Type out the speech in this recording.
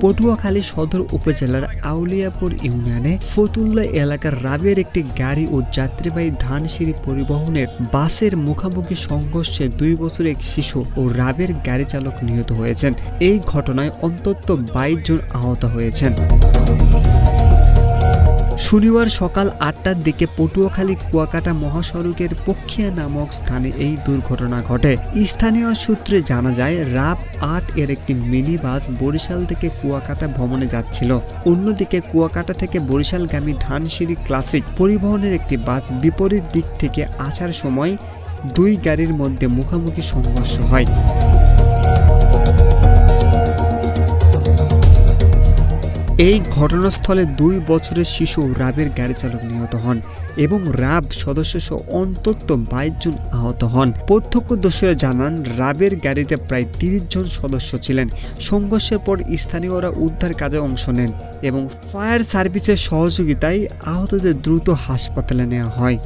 পটুয়াখালী সদর উপজেলার আউলিয়াপুর ইউনিয়নে ফতুল্লা এলাকার রাবের একটি গাড়ি ও যাত্রীবাহী ধানসিঁড়ি পরিবহনের বাসের মুখোমুখি সংঘর্ষে দুই বছর এক শিশু ও রাবের গাড়ি চালক নিহত হয়েছেন। এই ঘটনায় অন্তত বাইশ জন আহত হয়েছেন। শনিবার সকাল আটটার দিকে পটুয়াখালী কুয়াকাটা মহাসড়কের পক্ষিয়া নামক স্থানে এই দুর্ঘটনা ঘটে। স্থানীয় সূত্রে জানা যায় রাব আট এর একটি মিনি বাস বরিশাল থেকে কুয়াকাটা ভ্রমণে যাচ্ছিল। অন্যদিকে কুয়াকাটা থেকে বরিশালগামী ধানসিঁড়ি ক্লাসিক পরিবহনের একটি বাস বিপরীত দিক থেকে আসার সময় দুই গাড়ির মধ্যে মুখোমুখি সংঘর্ষ হয়। এই ঘটনাস্থলে দুই বছরের শিশু রাবের গাড়ি চালক নিহত হন এবং রাব সদস্য সহ অন্তত বাইশ জন আহত হন। প্রত্যক্ষদর্শীরা জানান, রাবের গাড়িতে প্রায় তিরিশ জন সদস্য ছিলেন। সংঘর্ষের পর স্থানীয়রা উদ্ধার কাজে অংশ নেন এবং ফায়ার সার্ভিসের সহযোগিতায় আহতদের দ্রুত হাসপাতালে নেওয়া হয়।